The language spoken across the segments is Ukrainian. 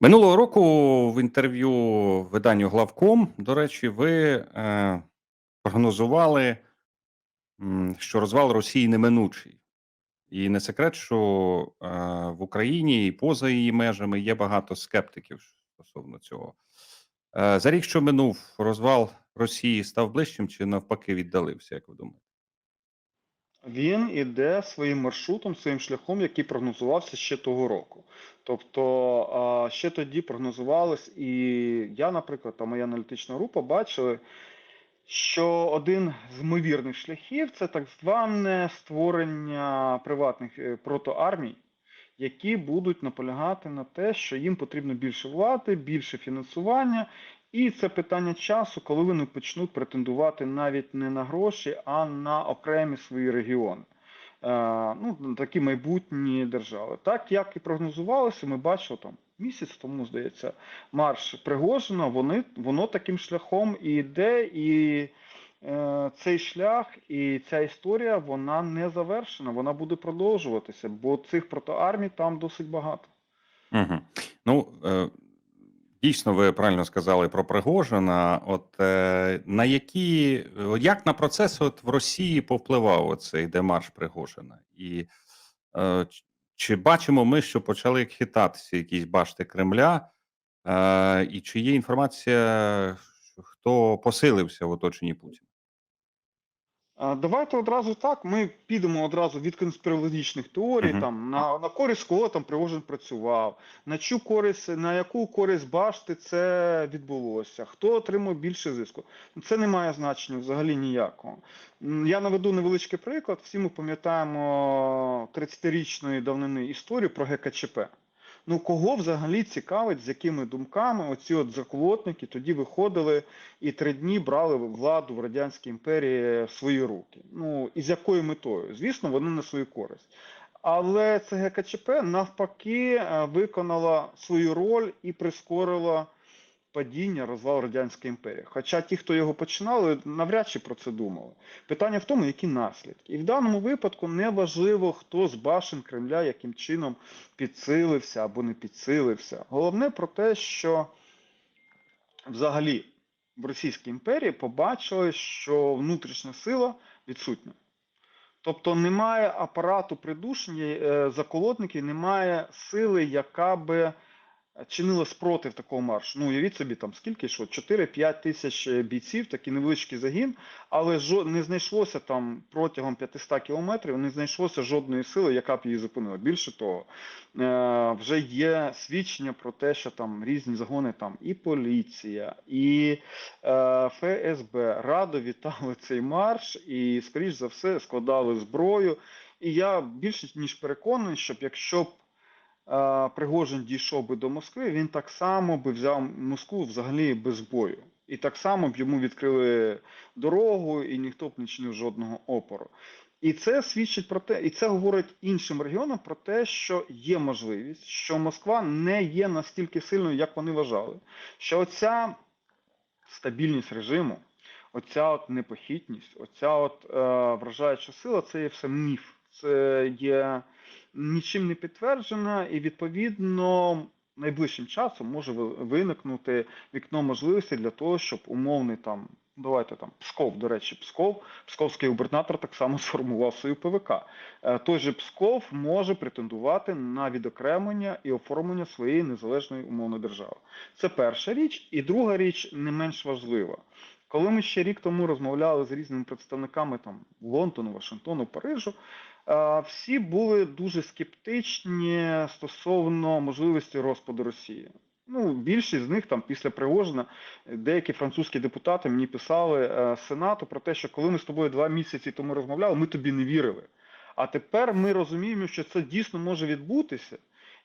Минулого року в інтерв'ю виданню Главком, до речі, ви е, прогнозували, що розвал Росії неминучий. І не секрет, що е, в Україні і поза її межами є багато скептиків стосовно цього. Е, за рік, що минув, розвал Росії став ближчим чи навпаки віддалився, як ви думаєте? Він іде своїм маршрутом, своїм шляхом, який прогнозувався ще того року. Тобто ще тоді прогнозувалось, і я, наприклад, та моя аналітична група бачили, що один з ймовірних шляхів це так зване створення приватних е, протоармій, які будуть наполягати на те, що їм потрібно більше влади, більше фінансування, і це питання часу, коли вони почнуть претендувати навіть не на гроші, а на окремі свої регіони. Е, ну, такі майбутні держави. Так як і прогнозувалося, ми бачили там місяць тому, здається, марш Пригожина, вони, воно таким шляхом і йде, і е, цей шлях і ця історія вона не завершена, вона буде продовжуватися, бо цих протоармій там досить багато. Угу. Ну, е, дійсно, ви правильно сказали про Пригожина. От е, на які, як на процес от в Росії повпливав цей демарш Пригожина? І е, чи бачимо ми, що почали хитатися якісь башти Кремля? Е, і чи є інформація, хто посилився в оточенні Путіна? Давайте одразу так. Ми підемо одразу від конспірологічних теорій, Мгм. там на, на користь кого там Пригожин працював, на чу користь, на яку користь башти це відбулося, хто отримав більше зиску. Це не має значення взагалі ніякого. Я наведу невеличкий приклад. Всі ми пам'ятаємо 30-річної давнини історію про ГКЧП. Ну, кого взагалі цікавить, з якими думками оці от заколотники тоді виходили і три дні брали владу в Радянській імперії в свої руки. Ну, і з якою метою? Звісно, вони на свою користь. Але це ГКЧП навпаки е, виконала свою роль і прискорила падіння, розвал Радянської імперії. Хоча ті, хто його починали, навряд чи про це думали. Питання в тому, які наслідки. І в даному випадку не важливо, хто з башен Кремля яким чином підсилився або не підсилився. Головне про те, що взагалі в Російській імперії побачили, що внутрішня сила відсутня. Тобто немає апарату придушення е, заколотників, немає сили, яка би чинила спротив такого маршу. Ну, уявіть собі, там скільки що, 4-5 тисяч е, бійців, такий невеличкий загін, але не знайшлося там протягом 500 кілометрів, не знайшлося жодної сили, яка б її зупинила. Більше того, е, вже є свідчення про те, що там різні загони, там і поліція, і е, ФСБ радо вітали цей марш і, скоріш за все, складали зброю. І я більше ніж переконаний, що якщо б Пригожин дійшов би до Москви, він так само би взяв Москву взагалі без бою. І так само б йому відкрили дорогу, і ніхто б не чинив жодного опору. І це свідчить про те, і це говорить іншим регіонам про те, що є можливість, що Москва не є настільки сильною, як вони вважали. Що оця стабільність режиму, оця от непохитність, оця от е, вражаюча сила це є все міф. Це є нічим не підтверджена, і відповідно найближчим часом може виникнути вікно можливості для того, щоб умовний там. Давайте там Псков, до речі, Псков, Псковський губернатор так само сформував свою ПВК. Е, Той же Псков може претендувати на відокремлення і оформлення своєї незалежної умовної держави. Це перша річ, і друга річ не менш важлива. Коли ми ще рік тому розмовляли з різними представниками там Лондону, Вашингтону, Парижу, всі були дуже скептичні стосовно можливості розпаду Росії. Ну, більшість з них там після Пригожина, деякі французькі депутати мені писали е, Сенату про те, що коли ми з тобою два місяці тому розмовляли, ми тобі не вірили. А тепер ми розуміємо, що це дійсно може відбутися,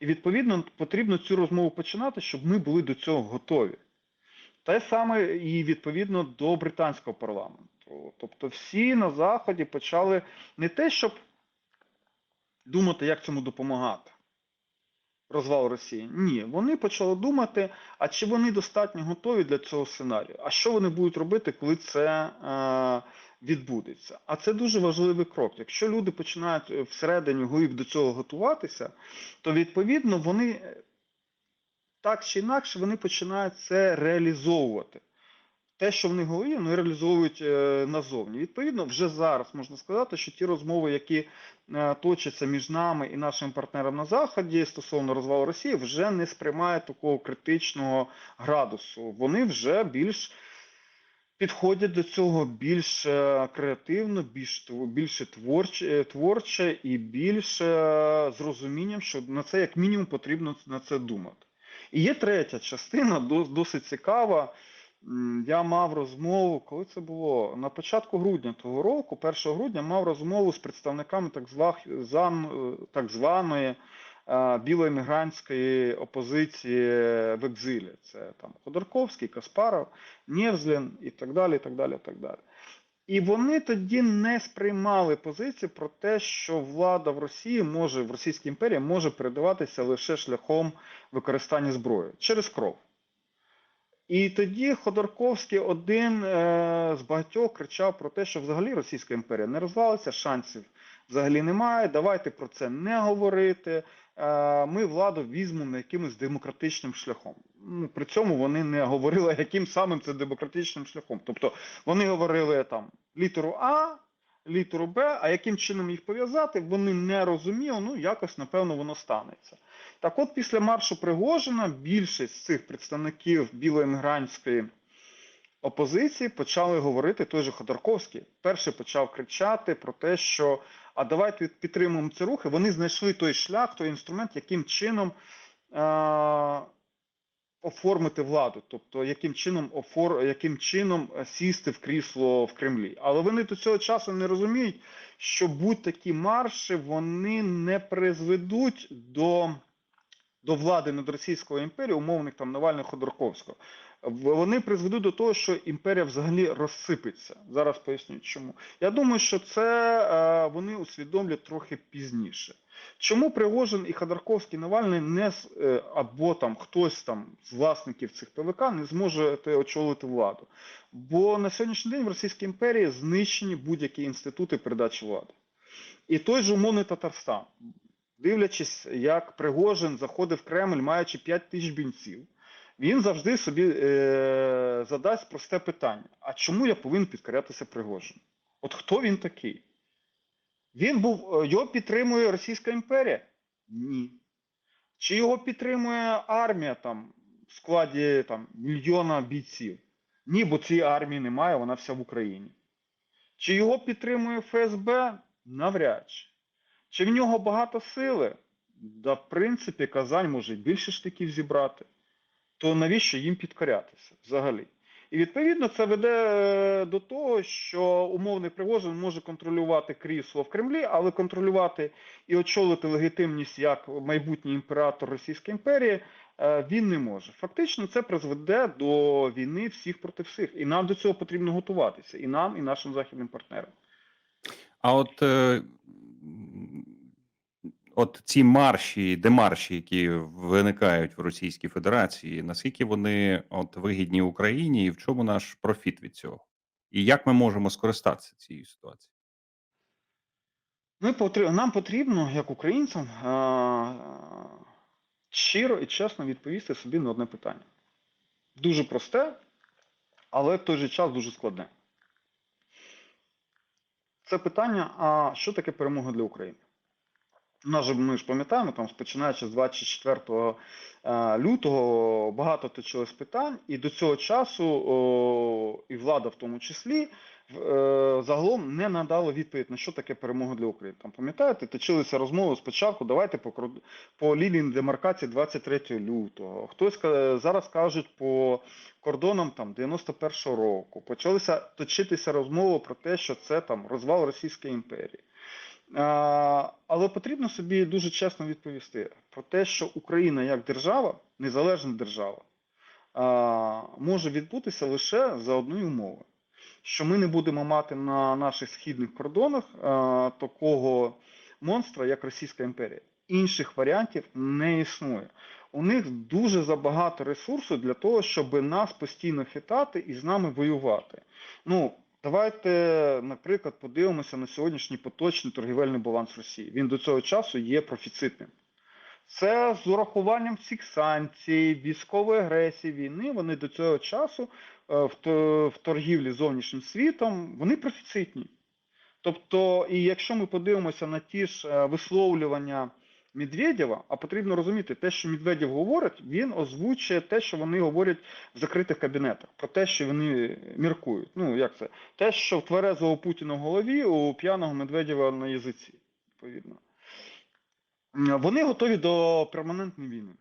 і відповідно потрібно цю розмову починати, щоб ми були до цього готові. Те саме і відповідно до британського парламенту. Тобто всі на Заході почали не те, щоб думати, як цьому допомагати. Розвал Росії. Ні, вони почали думати, а чи вони достатньо готові для цього сценарію? А що вони будуть робити, коли це е, відбудеться? А це дуже важливий крок. Якщо люди починають е, всередині глиб до цього готуватися, то відповідно вони так чи інакше вони починають це реалізовувати. Те, що в них голові, вони реалізовують е, назовні. Відповідно, вже зараз можна сказати, що ті розмови, які е, точаться між нами і нашими партнерами на Заході стосовно розвалу Росії, вже не сприймають такого критичного градусу. Вони вже більш підходять до цього більш е, креативно, більш більше творче, творче і більш з розумінням, що на це як мінімум потрібно на це думати. І є третя частина, дос- досить цікава. Я мав розмову, коли це було? На початку грудня того року, 1 грудня, мав розмову з представниками так, е, так званої е, білої опозиції в екзилі. Це там Ходорковський, Каспаров, Нєвзлін і так далі. і так далі, і так далі. І вони тоді не сприймали позицію про те, що влада в Росії може, в Російській імперії може передаватися лише шляхом використання зброї через кров. І тоді Ходорковський один е, з багатьох кричав про те, що взагалі Російська імперія не розвалиться, шансів взагалі немає. Давайте про це не говорити. Е, ми владу візьмемо якимось демократичним шляхом. Ну, при цьому вони не говорили, яким самим це демократичним шляхом. Тобто вони говорили там літеру А, літеру Б, а яким чином їх пов'язати, вони не розуміли, ну якось, напевно, воно станеться. Так от після маршу Пригожина більшість цих представників білоімігрантської опозиції почали говорити, той же Ходорковський перший почав кричати про те, що а давайте підтримуємо ці рухи. Вони знайшли той шлях, той інструмент, яким чином е- оформити владу, тобто яким чином офор... яким чином е, сісти в крісло в Кремлі. Але вони до цього часу не розуміють, що будь-такі марші вони не призведуть до до влади над Російською імперією, умовних там Навального Ходорковського, вони призведуть до того, що імперія взагалі розсипеться. Зараз поясню чому. Я думаю, що це е, вони усвідомлять трохи пізніше. Чому Пригожин і Ходорковський Навальний не е, або там хтось там з власників цих ПВК не зможе очолити владу? Бо на сьогоднішній день в Російській імперії знищені будь-які інститути передачі влади. І той же умовний Татарстан дивлячись, як Пригожин заходив в Кремль, маючи 5 тисяч бійців, він завжди собі е, задасть просте питання: а чому я повинен підкорятися Пригожину? От хто він такий? Він був, е, його підтримує Російська імперія? Ні. Чи його підтримує армія там в складі там, мільйона бійців? Ні, бо цієї армії немає, вона вся в Україні. Чи його підтримує ФСБ? Навряд чи. Чи в нього багато сили? Да, в принципі, Казань може більше штиків зібрати. То навіщо їм підкорятися взагалі? І відповідно це веде е, до того, що умовний Пригожин може контролювати крісло в Кремлі, але контролювати і очолити легітимність як майбутній імператор Російської імперії е, він не може. Фактично, це призведе до війни всіх проти всіх. І нам до цього потрібно готуватися. І нам, і нашим західним партнерам. А от, е, от ці марші, демарші, які виникають в Російській Федерації, наскільки вони от вигідні Україні, і в чому наш профіт від цього? І як ми можемо скористатися цією ситуацією? Ми потр- нам потрібно, як українцям, щиро і чесно відповісти собі на одне питання. Дуже просте, але в той же час дуже складне. Це питання: а що таке перемога для України? Нас ми ж пам'ятаємо, там починаючи з 24 е, лютого багато точилось питань, і до цього часу о, і влада в тому числі в- е, загалом не надала відповідь на що таке перемога для України. Там пам'ятаєте, точилися розмови спочатку. Давайте по по лінії демаркації 23 лютого. Хтось зараз кажуть по кордонам там 91 року. Почалися точитися розмови про те, що це там розвал Російської імперії. Але потрібно собі дуже чесно відповісти про те, що Україна як держава, незалежна держава, може відбутися лише за одної умови, що ми не будемо мати на наших східних кордонах такого монстра, як Російська імперія. Інших варіантів не існує. У них дуже забагато ресурсу для того, щоб нас постійно хитати і з нами воювати. Ну, Давайте, наприклад, подивимося на сьогоднішній поточний торгівельний баланс Росії. Він до цього часу є профіцитним. Це з урахуванням всіх санкцій, військової агресії, війни. Вони до цього часу е, в, торгівлі зовнішнім світом вони профіцитні. Тобто, і якщо ми подивимося на ті ж е, висловлювання Медведєва, а потрібно розуміти, те, що Медведєв говорить, він озвучує те, що вони говорять в закритих кабінетах, про те, що вони міркують. Ну, як це? Те, що в тверезого Путіна в голові, у п'яного Медведєва на язиці, відповідно. Вони готові до перманентної війни.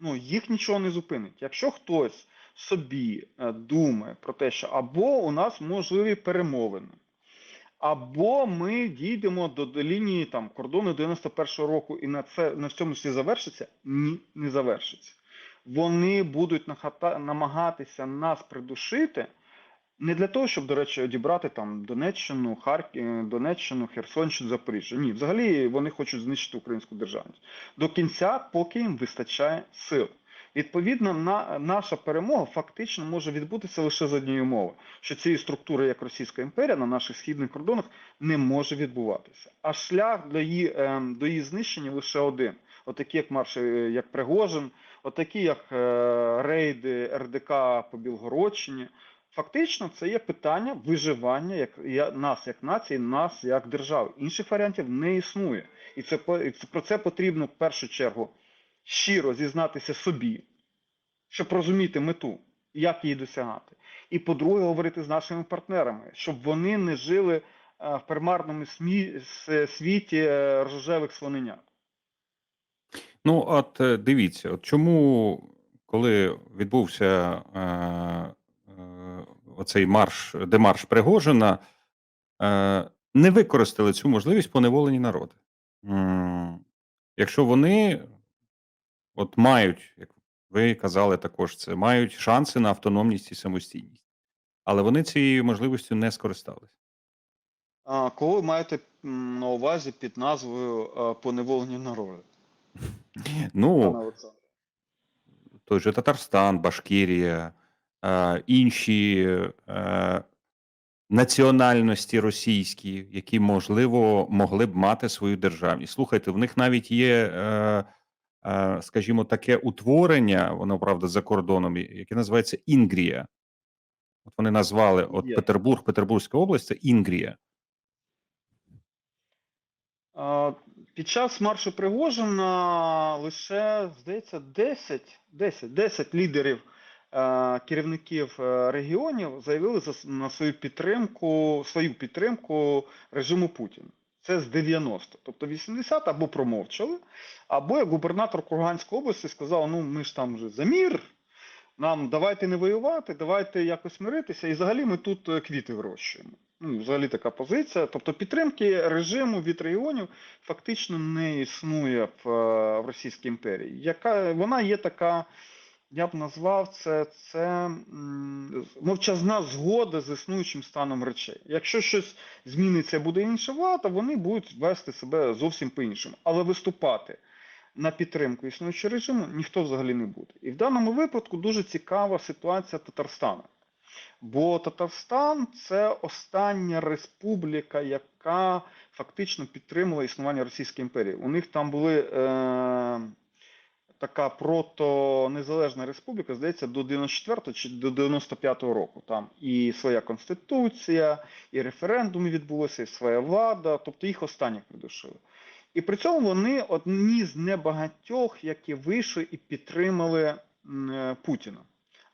Ну, їх нічого не зупинить. Якщо хтось собі е, думає про те, що або у нас можливі перемовини, або ми дійдемо до, лінії там кордону 91-го року, і на це на цьому всі завершиться? Ні, не завершиться. Вони будуть намагатися нас придушити не для того, щоб, до речі, одібрати там Донеччину, Харків, Донеччину, Херсонщину, Запоріжжя. Ні, взагалі вони хочуть знищити українську державність до кінця, поки їм вистачає сил. Відповідно, на, наша перемога фактично може відбутися лише з однієї умови, що цієї структури, як Російська імперія, на наших східних кордонах не може відбуватися. А шлях до її, ем, до її знищення лише один. Отакі, як марш, е, як Пригожин, отакі, як е, рейди РДК по Білгородщині. Фактично, це є питання виживання як я- нас як нації, нас як держави. Інших варіантів не існує. І це і це про це потрібно в першу чергу щиро зізнатися собі, щоб розуміти мету, як її досягати. І по-друге, говорити з нашими партнерами, щоб вони не жили е, в примарному смі- світі е, рожевих слоненят. Ну, от е, дивіться, от чому, коли відбувся е, е, оцей марш, демарш Пригожина, е, не використали цю можливість поневолені народи. Якщо вони от мають, як ви казали також, це мають шанси на автономність і самостійність, але вони цією можливістю не скористалися. А кого ви маєте на увазі під назвою поневолені народи? Ну, той же Татарстан, Башкірія, інші е, національності російські, які, можливо, могли б мати свою державність. Слухайте, в них навіть є, е, скажімо, таке утворення, воно правда за кордоном, яке називається Інгрія. От вони назвали от Є. Петербург, Петербурзька область, це Інгрія. А, Під час маршу Пригожина лише, здається, 10, 10, 10 лідерів е, керівників е, регіонів заявили за, на свою підтримку, свою підтримку режиму Путіна. Це з 90. Тобто 80 або промовчали, або як губернатор Курганської області сказав, ну ми ж там вже за мір, нам давайте не воювати, давайте якось миритися, і взагалі ми тут е, квіти вирощуємо. Ну, взагалі така позиція. Тобто підтримки режиму від регіонів фактично не існує в, е, в Російській імперії. Яка вона є така, я б назвав це, це мовчазна згода з існуючим станом речей. Якщо щось зміниться, буде інша влада, вони будуть вести себе зовсім по-іншому. Але виступати на підтримку існуючого режиму ніхто взагалі не буде. І в даному випадку дуже цікава ситуація Татарстана. Бо Татарстан це остання республіка, яка фактично підтримала існування Російської імперії. У них там були е, така протонезалежна республіка, здається, до 94 чи до 95 року. Там і своя конституція, і референдуми відбулися, і своя влада, тобто їх останніх придушили. І при цьому вони одні з небагатьох, які вийшли і підтримали е, Путіна.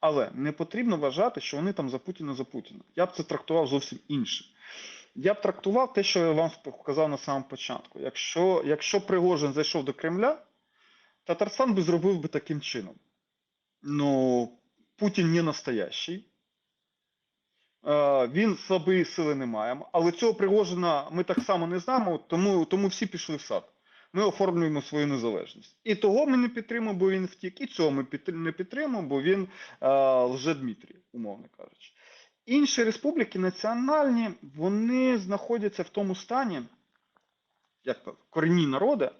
Але не потрібно вважати, що вони там за Путіна за Путіна. Я б це трактував зовсім інше. Я б трактував те, що я вам показав на самому початку. Якщо, якщо Пригожин зайшов до Кремля, Татарстан би зробив би таким чином. Ну, Путін не настоящий. Е, Він слабої сили не має. Але цього Пригожина ми так само не знаємо, тому, тому всі пішли в сад. Ми оформлюємо свою незалежність. І того ми не підтримуємо, бо він втік, і цього ми не підтримуємо, бо він е, лже-Дмитрій, умовно кажучи. Інші республіки національні, вони знаходяться в тому стані, як корінні народи,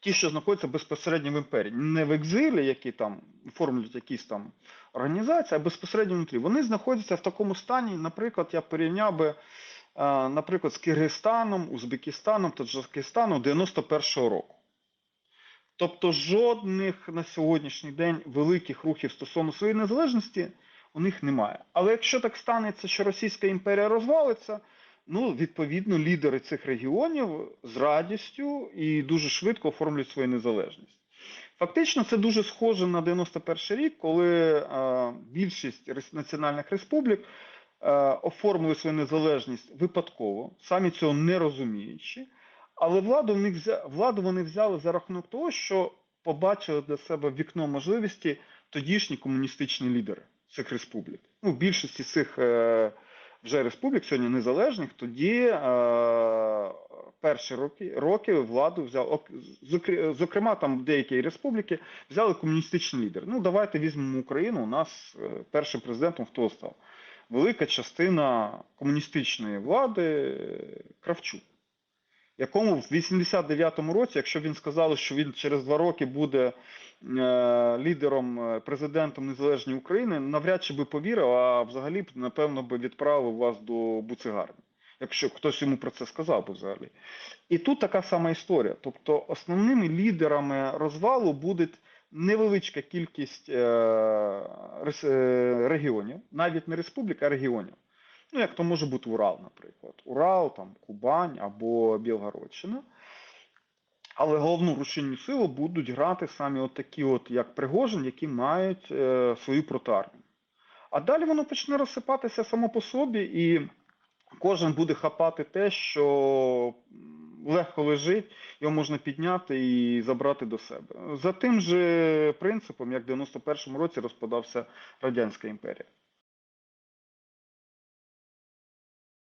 ті, що знаходяться безпосередньо в імперії, не в екзилі, які там оформлюють якісь там організації, а безпосередньо внутрі. Вони знаходяться в такому стані, наприклад, я порівняв би, е, наприклад, з Киргизстаном, Узбекистаном, Таджикистаном 91-го року. Тобто жодних на сьогоднішній день великих рухів стосовно своєї незалежності у них немає. Але якщо так станеться, що Російська імперія розвалиться, ну відповідно лідери цих регіонів з радістю і дуже швидко оформлюють свою незалежність. Фактично, це дуже схоже на 91 рік, коли е, більшість національних республік е, оформили свою незалежність випадково, самі цього не розуміючи. Але владу, в них владу вони взяли за рахунок того, що побачили для себе вікно можливості тодішні комуністичні лідери цих республік. Ну, більшості цих е, вже республік, сьогодні незалежних, тоді е, перші роки, роки владу взяв, ок- зокр- зокрема, там деякі республіки взяли комуністичний лідер. Ну, давайте візьмемо Україну. У нас е, першим президентом хто став? Велика частина комуністичної влади е, Кравчук якому в 89-му році, якщо він сказав, що він через два роки буде е, лідером, е, президентом Незалежної України, навряд чи би повірив, а взагалі б, напевно, би відправив вас до буцегарні, якщо хтось йому про це сказав би взагалі. І тут така сама історія. Тобто основними лідерами розвалу буде невеличка кількість е, е, регіонів, навіть не республік, а регіонів. Ну, як то може бути Урал, наприклад. Урал, там, Кубань або Білгородщина. Але головну рушійну силу будуть грати самі от такі, от, як Пригожин, які мають е, свою протармію. А далі воно почне розсипатися само по собі, і кожен буде хапати те, що легко лежить, його можна підняти і забрати до себе. За тим же принципом, як в 91-му році розпадався Радянська імперія.